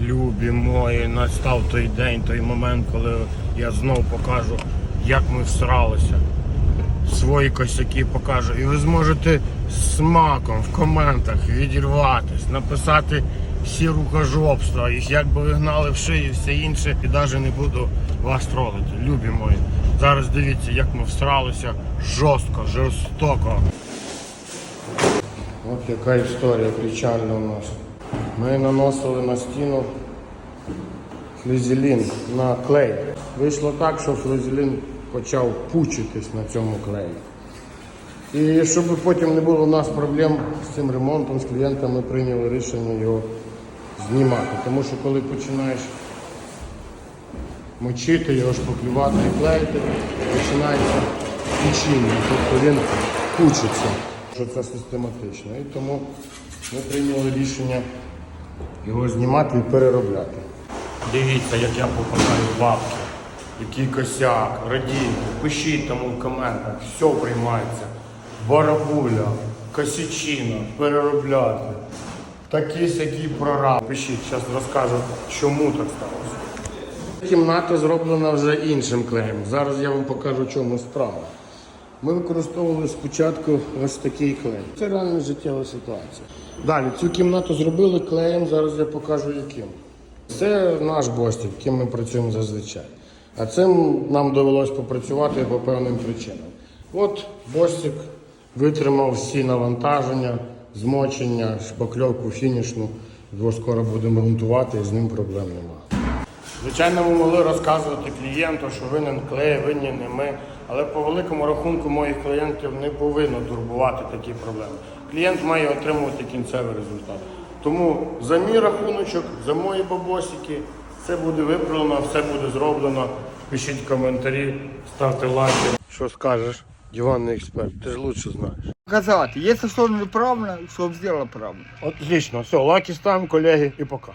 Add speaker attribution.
Speaker 1: Любі мої, настав той день, той момент, коли я знов покажу, як ми всралися. Свої косяки покажу. І ви зможете смаком в коментах відірватись, написати всі рукожопства, їх як би ви в шиї, все інше, і навіть не буду вас тролити. Любі мої. Зараз дивіться, як ми всралися жорстко, жорстоко. От яка історія печальна у нас. Ми наносили на стіну флізелін на клей. Вийшло так, що флізелін почав пучитись на цьому клеї. І щоб потім не було у нас проблем з цим ремонтом, з клієнтом, ми прийняли рішення його знімати. Тому що коли починаєш мочити, його шпаклювати і клеїти, починається печіння, тобто він пучиться, що це систематично. І тому ми прийняли рішення його знімати і переробляти. Дивіться, як я попадаю в бабки, який косяк, радійте, пишіть там у коментах, все приймається. Барабуля, косячина, переробляти. Такі сякі прораб. Пишіть, зараз розкажу, чому так сталося. Кімната зроблена вже іншим клеєм. Зараз я вам покажу, чому справа. Ми використовували спочатку ось такий клей. Це реальна життєва ситуація. Далі цю кімнату зробили клеєм, зараз я покажу яким. Це наш бостік, яким ми працюємо зазвичай. А цим нам довелось попрацювати по певним причинам. От бостик витримав всі навантаження, змочення, шпакльовку фінішну. Його скоро будемо ґрунтувати і з ним проблем немає. Звичайно, ми могли розказувати клієнту, що винен клей, винні не ми. Але по великому рахунку моїх клієнтів не повинно турбувати такі проблеми. Клієнт має отримувати кінцевий результат. Тому за мій рахуночок, за мої бабосики, все буде виправлено, все буде зроблено. Пишіть коментарі, ставте лайки. Що скажеш, диванний експерт, ти ж лучше знаєш.
Speaker 2: Показати, якщо що неправильно, щоб зробила правильно.
Speaker 1: Отлично, все, лайки ставимо, колеги, і пока.